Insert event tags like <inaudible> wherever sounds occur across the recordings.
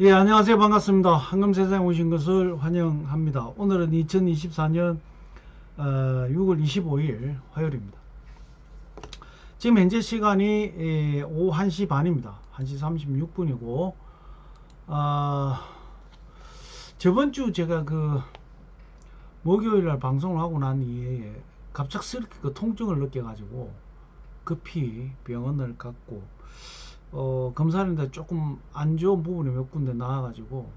예, 안녕하세요. 반갑습니다. 황금세상에 오신 것을 환영합니다. 오늘은 2024년 어, 6월 25일 화요일입니다. 지금 현재 시간이 예, 오후 1시 반입니다. 1시 36분이고, 아, 저번 주 제가 그 목요일 날 방송을 하고 난 이후에 갑작스럽게 그 통증을 느껴 가지고 급히 병원을 갔고, 어, 검사하는데 조금 안 좋은 부분이 몇 군데 나와가지고,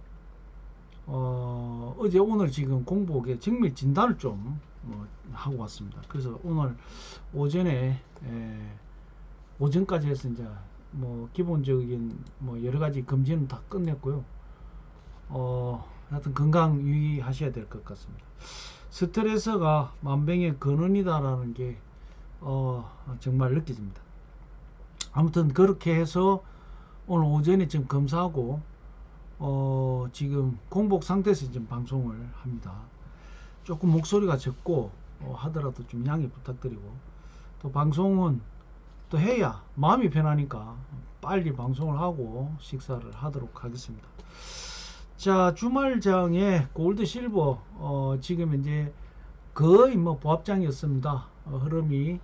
어, 어제 오늘 지금 공복에 정밀 진단을 좀 어, 하고 왔습니다. 그래서 오늘 오전에, 에, 오전까지 해서 이제 뭐 기본적인 뭐 여러 가지 검진은 다 끝냈고요. 어, 하여튼 건강 유의하셔야 될 것 같습니다. 스트레스가 만병의 근원이다라는 게, 어, 정말 느껴집니다. 아무튼 그렇게 해서 오늘 오전에 지금 검사하고 어 지금 공복 상태에서 지금 방송을 합니다. 조금 목소리가 적고 어, 하더라도 좀 양해 부탁드리고 또 방송은 또 해야 마음이 편하니까 빨리 방송을 하고 식사를 하도록 하겠습니다. 자 주말장에 골드 실버 어, 지금 이제 거의 뭐 보합장이었습니다. 어, 흐름이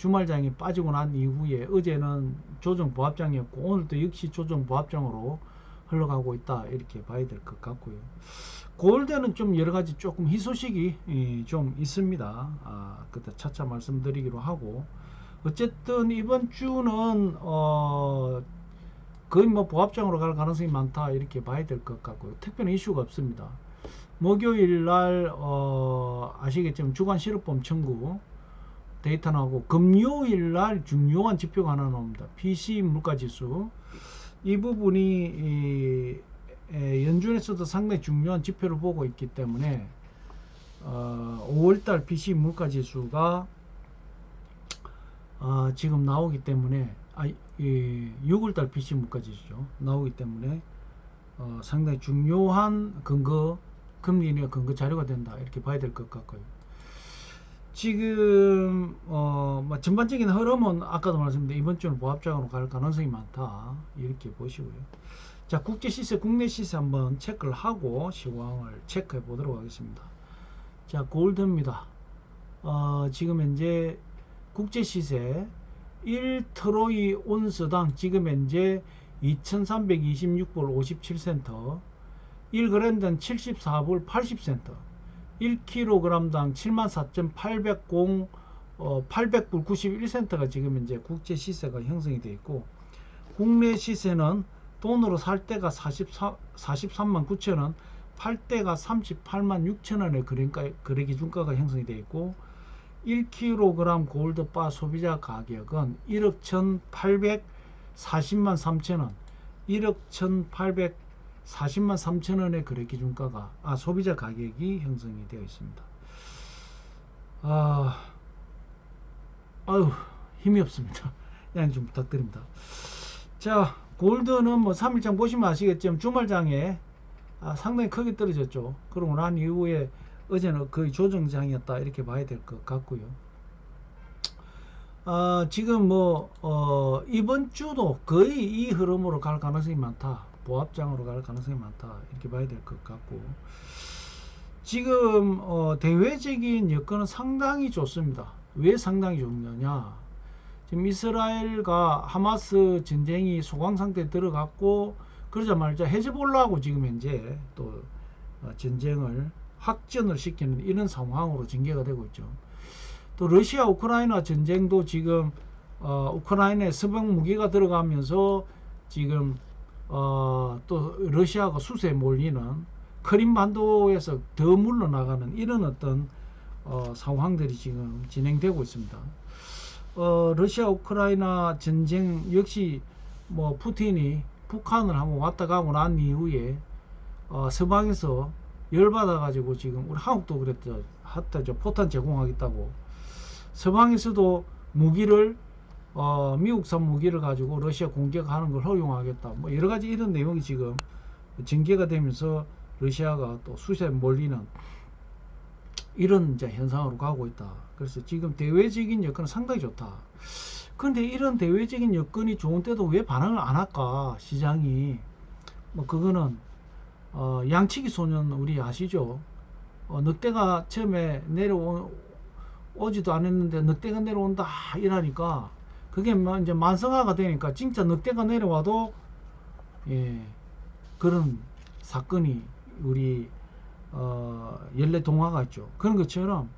주말장이 빠지고 난 이후에 어제는 조정 보합장이었고 오늘도 역시 조정 보합장으로 흘러가고 있다 이렇게 봐야 될 것 같고요. 골드는 좀 여러 가지 조금 희소식이 예, 좀 있습니다. 아, 그때 차차 말씀드리기로 하고 어쨌든 이번 주는 어 거의 뭐 보합장으로 갈 가능성이 많다 이렇게 봐야 될 것 같고요. 특별한 이슈가 없습니다. 목요일 날 어, 아시겠지만 주간 실업범 청구 데이터 나오고 금요일 날 중요한 지표가 하나 나옵니다. PC 물가 지수. 이 부분이 이, 에, 연준에서도 상당히 중요한 지표를 보고 있기 때문에 어, 5월달 PC 물가 지수가 어, 지금 나오기 때문에 아, 이, 6월달 PC 물가 지수죠 나오기 때문에 어, 상당히 중요한 근거 금리 인하 근거 자료가 된다 이렇게 봐야 될 것 같고요. 지금 어, 뭐 전반적인 흐름은 아까도 말씀드린 이번 주는 보합장으로 갈 가능성이 많다 이렇게 보시고요. 자 국제 시세, 국내 시세 한번 체크를 하고 시황을 체크해 보도록 하겠습니다. 자 골드입니다. 어, 지금 현재 국제 시세 1트로이 온스당 지금 현재 2326불 57센터 1그램당 74불 80센터 1kg당 74,800 어, 800불 91센터가 지금 이제 국제 시세가 형성이 되어 있고 국내 시세는 돈으로 살 때가 44, 43만 9천 원, 팔 때가 38만 6천 원의 거래가, 거래 기준가가 형성이 되어 있고 1kg 골드바 소비자 가격은 1억 1,840만 3천 원, 1억 1,800 40만 3천 원의 거래 기준가가 아 소비자 가격이 형성이 되어 있습니다. 아 아유 힘이 없습니다. <laughs> 양해 좀 부탁드립니다. 자 골드는 뭐 3일장 보시면 아시겠지만 주말장에 아, 상당히 크게 떨어졌죠. 그러고 난 이후에 어제는 거의 조정장이었다 이렇게 봐야 될 것 같고요. 아, 지금 뭐 어, 이번 주도 거의 이 흐름으로 갈 가능성이 많다. 보합장으로 갈 가능성이 많다 이렇게 봐야 될 것 같고 지금 어, 대외적인 여건은 상당히 좋습니다. 왜 상당히 좋느냐? 지금 이스라엘과 하마스 전쟁이 소강 상태에 들어갔고 그러자마자 헤즈볼라하고 지금 현재 또 어, 전쟁을 확전을 시키는 이런 상황으로 전개가 되고 있죠. 또 러시아 우크라이나 전쟁도 지금 어, 우크라이나에 서방 무기가 들어가면서 지금 어, 또 러시아가 수세에 몰리는 크림반도에서 더 물러나가는 이런 어떤 어, 상황들이 지금 진행되고 있습니다. 어, 러시아 우크라이나 전쟁 역시 뭐 푸틴이 북한을 한번 왔다 가고 난 이후에 어, 서방에서 열받아 가지고 지금 우리 한국도 그랬죠. 하다 저 포탄 제공하겠다고 서방에서도 무기를 어, 미국산 무기를 가지고 러시아 공격하는 걸 허용하겠다. 뭐 여러 가지 이런 내용이 지금 전개가 되면서 러시아가 또 수세에 몰리는 이런 이제 현상으로 가고 있다. 그래서 지금 대외적인 여건은 상당히 좋다. 그런데 이런 대외적인 여건이 좋은 때도 왜 반응을 안 할까? 시장이 뭐 그거는 어, 양치기 소년 우리 아시죠? 어, 늑대가 처음에 내려오 오지도 않았는데 늑대가 내려온다 이러니까 그게 뭐 이제 만성화가 되니까 진짜 늑대가 내려와도 예 그런 사건이 우리 어 연례 동화가 있죠 그런 것처럼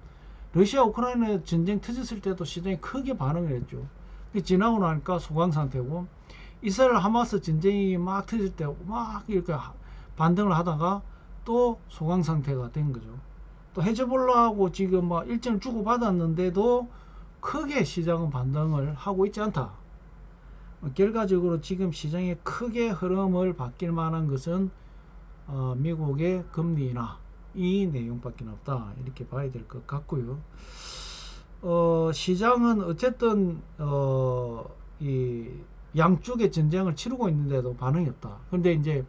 러시아 우크라이나 전쟁 터졌을 때도 시장이 크게 반응을 했죠 그 지나고 나니까 소강 상태고 이스라엘 하마스 전쟁이 막 터질 때 막 이렇게 하- 반등을 하다가 또 소강 상태가 된 거죠. 또 헤즈볼라하고 지금 막 일정을 주고 받았는데도 크게 시장은 반등을 하고 있지 않다. 어, 결과적으로 지금 시장의 크게 흐름을 바뀔 만한 것은 어, 미국의 금리나 이 내용밖에 없다 이렇게 봐야 될 것 같고요. 어, 시장은 어쨌든 어, 이 양쪽의 전쟁을 치르고 있는데도 반응이 없다. 그런데 이제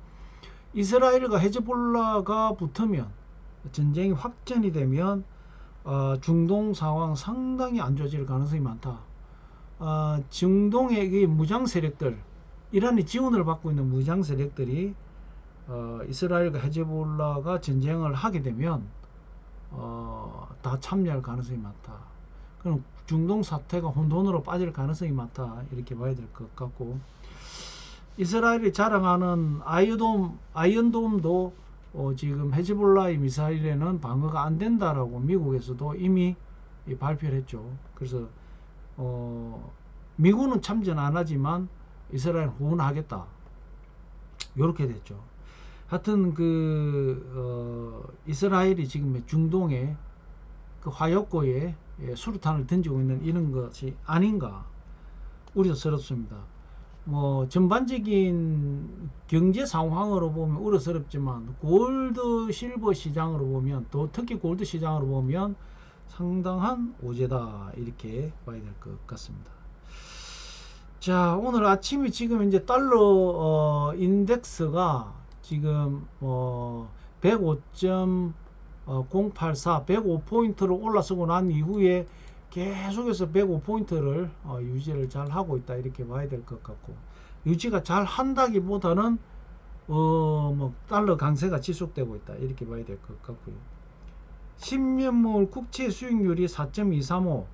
이스라엘과 헤즈볼라가 붙으면 전쟁이 확전이 되면 어, 중동 상황 상당히 안 좋아질 가능성이 많다. 어, 중동의 이 무장 세력들, 이란이 지원을 받고 있는 무장 세력들이 어, 이스라엘과 헤즈볼라가 전쟁을 하게 되면 어, 다 참여할 가능성이 많다. 그럼 중동 사태가 혼돈으로 빠질 가능성이 많다. 이렇게 봐야 될 것 같고 이스라엘이 자랑하는 아이돔, 아이언돔도 어, 지금 헤즈볼라의 미사일에는 방어가 안 된다라고 미국에서도 이미 이 발표를 했죠. 그래서 어, 미국은 참전 안 하지만 이스라엘 후원하겠다. 이렇게 됐죠. 하여튼 그 어, 이스라엘이 지금 중동에 그 화약고에 예, 수류탄을 던지고 있는 이런 것이 아닌가 우려스럽습니다. 뭐 전반적인 경제 상황으로 보면 우려스럽지만 골드 실버 시장으로 보면 또 특히 골드 시장으로 보면 상당한 오제다 이렇게 봐야 될 것 같습니다. 자 오늘 아침에 지금 이제 달러 어, 인덱스가 지금 어, 105.084 105포인트로 올라서고 난 이후에 계속해서 105포인트를 어, 유지를 잘 하고 있다 이렇게 봐야 될 것 같고 유지가 잘 한다기보다는 어, 뭐 달러 강세가 지속되고 있다 이렇게 봐야 될 것 같고요. 10년물 국채 수익률이 4.235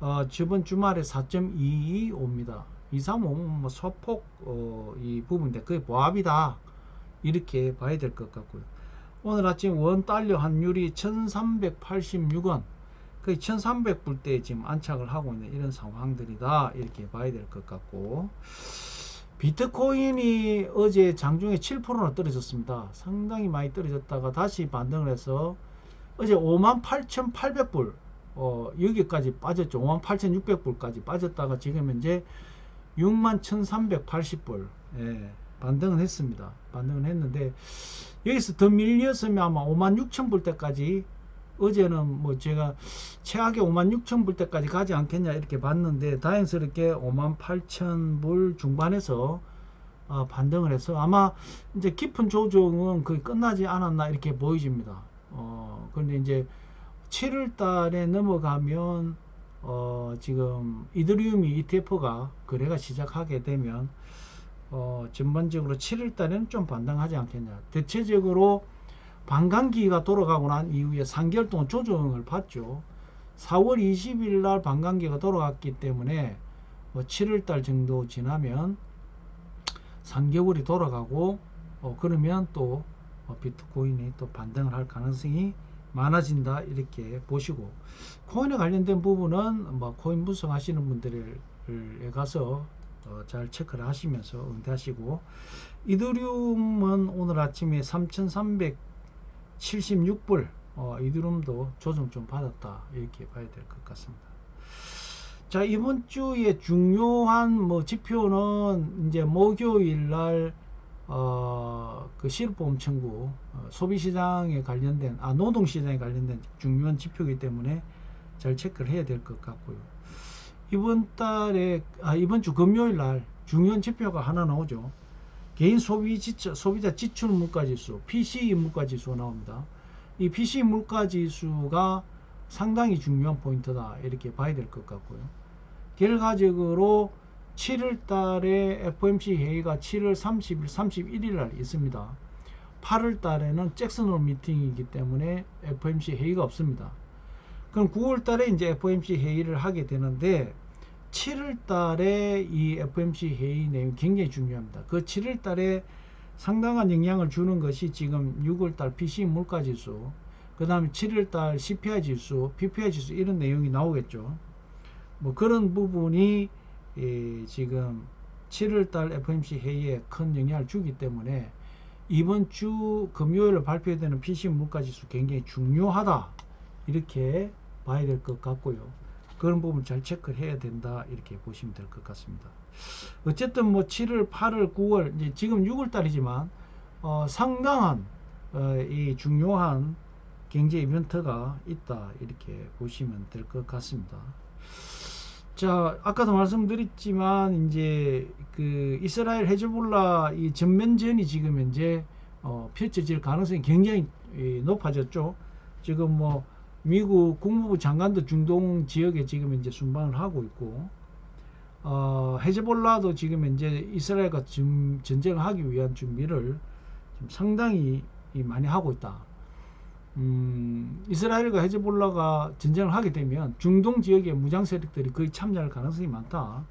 어, 저번 주말에 4.225입니다. 235는 뭐 소폭 어, 이 부분인데 그게 보합이다 이렇게 봐야 될 것 같고요. 오늘 아침 원 달러 환율이 1386원 거의 1300불대에 지금 안착을 하고 있는 이런 상황들이다. 이렇게 봐야 될 것 같고. 비트코인이 어제 장중에 7%나 떨어졌습니다. 상당히 많이 떨어졌다가 다시 반등을 해서 어제 58,800불 어, 여기까지 빠졌죠. 58,600불까지 빠졌다가 지금 현재 61,380불. 예, 반등은 했습니다. 반등은 했는데 여기서 더 밀렸으면 아마 56,000불 때까지 어제는 뭐 제가 최악의 56,000불 때까지 가지 않겠냐 이렇게 봤는데 다행스럽게 58,000불 중반에서 어, 반등을 해서 아마 이제 깊은 조정은 거의 끝나지 않았나 이렇게 보여집니다. 어, 그런데 이제 7월 달에 넘어가면 어, 지금 이더리움이 ETF가 거래가 시작하게 되면 어, 전반적으로 7월 달에는 좀 반등하지 않겠냐. 대체적으로 반감기가 돌아가고 난 이후에 3개월 동안 조정을 받죠. 4월 20일 날 반감기가 돌아갔기 때문에 뭐 7월 달 정도 지나면 3개월이 돌아가고 어, 그러면 또 어, 비트코인이 또 반등을 할 가능성이 많아진다 이렇게 보시고 코인에 관련된 부분은 뭐 코인 분석하시는 분들에 가서 어, 잘 체크를 하시면서 응대하시고 이더리움은 오늘 아침에 3,376불 어, 이더리움도 조정 좀 받았다 이렇게 봐야 될 것 같습니다. 자 이번 주에 중요한 뭐 지표는 이제 목요일 날 어, 그 실보험 청구 어, 소비시장에 관련된 아 노동시장에 관련된 중요한 지표이기 때문에 잘 체크를 해야 될 것 같고요. 이번 달에 아 이번 주 금요일 날 중요한 지표가 하나 나오죠. 개인 소비 지출, 소비자 지출 물가 지수, PCE 물가 지수가 나옵니다. 이 PCE 물가 지수가 상당히 중요한 포인트다 이렇게 봐야 될 것 같고요. 결과적으로 7월 달에 FOMC 회의가 7월 30일, 31일 날 있습니다. 8월 달에는 잭슨홀 미팅이기 때문에 FOMC 회의가 없습니다. 그럼 9월 달에 이제 FOMC 회의를 하게 되는데 7월 달에 이 FOMC 회의 내용 굉장히 중요합니다. 그 7월 달에 상당한 영향을 주는 것이 지금 6월 달 PC 물가 지수, 그 다음에 7월 달 CPI 지수, PPI 지수 이런 내용이 나오겠죠. 뭐 그런 부분이 예, 지금 7월 달 FOMC 회의에 큰 영향을 주기 때문에 이번 주 금요일 발표되는 PC 물가 지수 굉장히 중요하다. 이렇게 봐야 될 것 같고요. 그런 부분 잘 체크를 해야 된다. 이렇게 보시면 될 것 같습니다. 어쨌든 뭐 7월, 8월, 9월, 이제 지금 6월 달이지만, 어, 상당한, 어, 이 중요한 경제 이벤트가 있다. 이렇게 보시면 될 것 같습니다. 자, 아까도 말씀드렸지만, 이제 그 이스라엘 헤즈볼라 이 전면전이 지금 현재 어, 펼쳐질 가능성이 굉장히 이, 높아졌죠. 지금 뭐 미국 국무부 장관도 중동 지역에 지금 이제 순방을 하고 있고, 어, 헤즈볼라도 지금 현재 이스라엘과 지금 전쟁을 하기 위한 준비를 상당히 이 많이 하고 있다. 음, 이스라엘과 헤즈볼라가 전쟁을 하게 되면 중동 지역의 무장 세력들이 거의 참여할 가능성이 많다.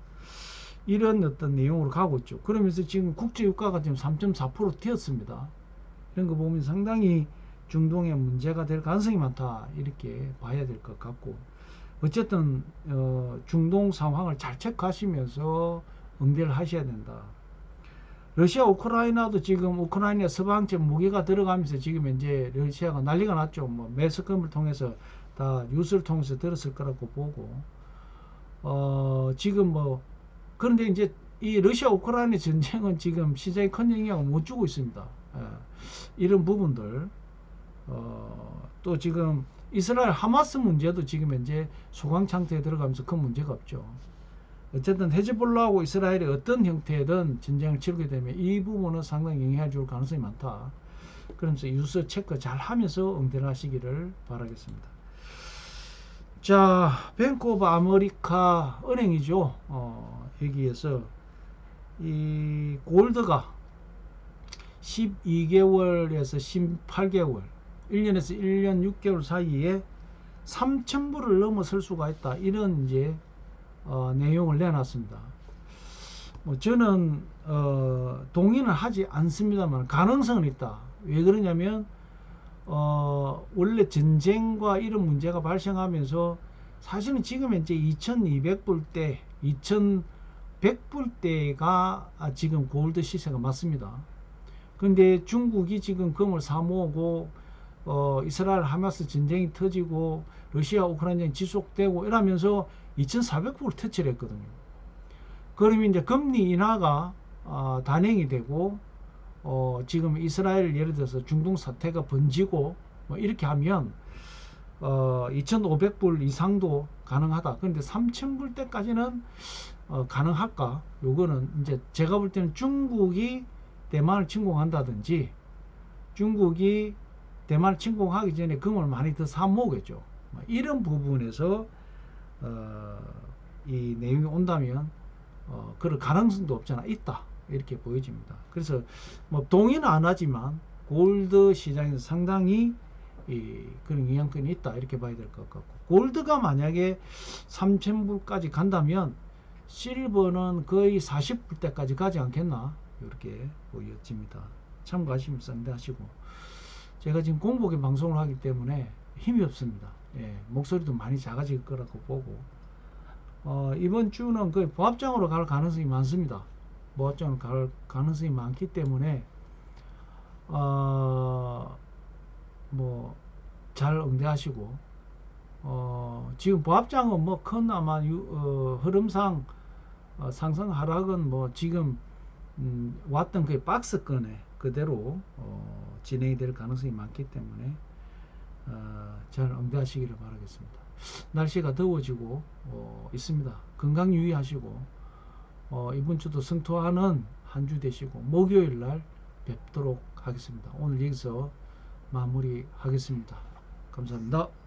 이런 어떤 내용으로 가고 있죠. 그러면서 지금 국제 유가가 지금 3.4% 튀었습니다. 이런 거 보면 상당히 중동에 문제가 될 가능성이 많다. 이렇게 봐야 될 것 같고. 어쨌든 어, 중동 상황을 잘 체크하시면서 응대를 하셔야 된다. 러시아 우크라이나도 지금 우크라이나 서방제 무기가 들어가면서 지금 이제 러시아가 난리가 났죠. 뭐 매스컴을 통해서 다 뉴스를 통해서 들었을 거라고 보고 어 지금 뭐 그런데 이제 이 러시아 우크라이나 전쟁은 지금 시장에 큰 영향을 못 주고 있습니다. 예, 이런 부분들 어, 또 지금 이스라엘 하마스 문제도 지금 현재 소강 상태에 들어가면서 큰 문제가 없죠. 어쨌든 헤즈볼라하고 이스라엘이 어떤 형태든 전쟁을 치르게 되면 이 부분은 상당히 영향을 줄 가능성이 많다. 그러면서 유서 체크 잘 하면서 응대를 하시기를 바라겠습니다. 자, 뱅크 오브 아메리카 은행이죠. 어, 여기에서 이 골드가 12개월에서 18개월, 1년에서 1년 6개월 사이에 3,000불을 넘어설 수가 있다. 이런 이제 어, 내용을 내놨습니다. 뭐 저는 어, 동의는 하지 않습니다만 가능성은 있다. 왜 그러냐면 어, 원래 전쟁과 이런 문제가 발생하면서 사실은 지금 현재 2200불대, 2100불대가 지금 골드 시세가 맞습니다. 근데 중국이 지금 금을 사 모으고 어, 이스라엘 하마스 전쟁이 터지고 러시아 우크라이나 지속되고 이러면서 2,400불 터치를 했거든요. 그러면 이제 금리 인하가 어, 단행이 되고 어, 지금 이스라엘 예를 들어서 중동 사태가 번지고 뭐 이렇게 하면 어, 2,500불 이상도 가능하다. 그런데 3,000불 때까지는 어, 가능할까? 요거는 이제 제가 볼 때는 중국이 대만을 침공한다든지 중국이 대만을 침공하기 전에 금을 많이 더 사 모으겠죠. 뭐 이런 부분에서 어, 이 내용이 온다면 어, 그럴 가능성도 없잖아 있다 이렇게 보여집니다. 그래서 뭐 동의는 안 하지만 골드 시장에서 상당히 이, 그런 영향권이 있다 이렇게 봐야 될 것 같고 골드가 만약에 3,000불까지 간다면 실버는 거의 40불대까지 가지 않겠나 이렇게 보여집니다. 참고하시면 상대하시고 제가 지금 공복에 방송을 하기 때문에 힘이 없습니다. 예, 목소리도 많이 작아질 거라고 보고 어, 이번 주는 거의 보합장으로 갈 가능성이 많습니다. 보합장으로 갈 가능성이 많기 때문에 어, 뭐잘 응대하시고 어, 지금 보합장은 뭐 큰 아마 유, 어, 흐름상 어, 상승 하락은 뭐 지금 음, 왔던 그 박스권에 그대로 어, 진행이 될 가능성이 많기 때문에 어, 잘 응대하시기를 바라겠습니다. 날씨가 더워지고 어, 있습니다. 건강 유의하시고 어, 이번 주도 성토하는 한 주 되시고 목요일 날 뵙도록 하겠습니다. 오늘 여기서 마무리하겠습니다. 감사합니다.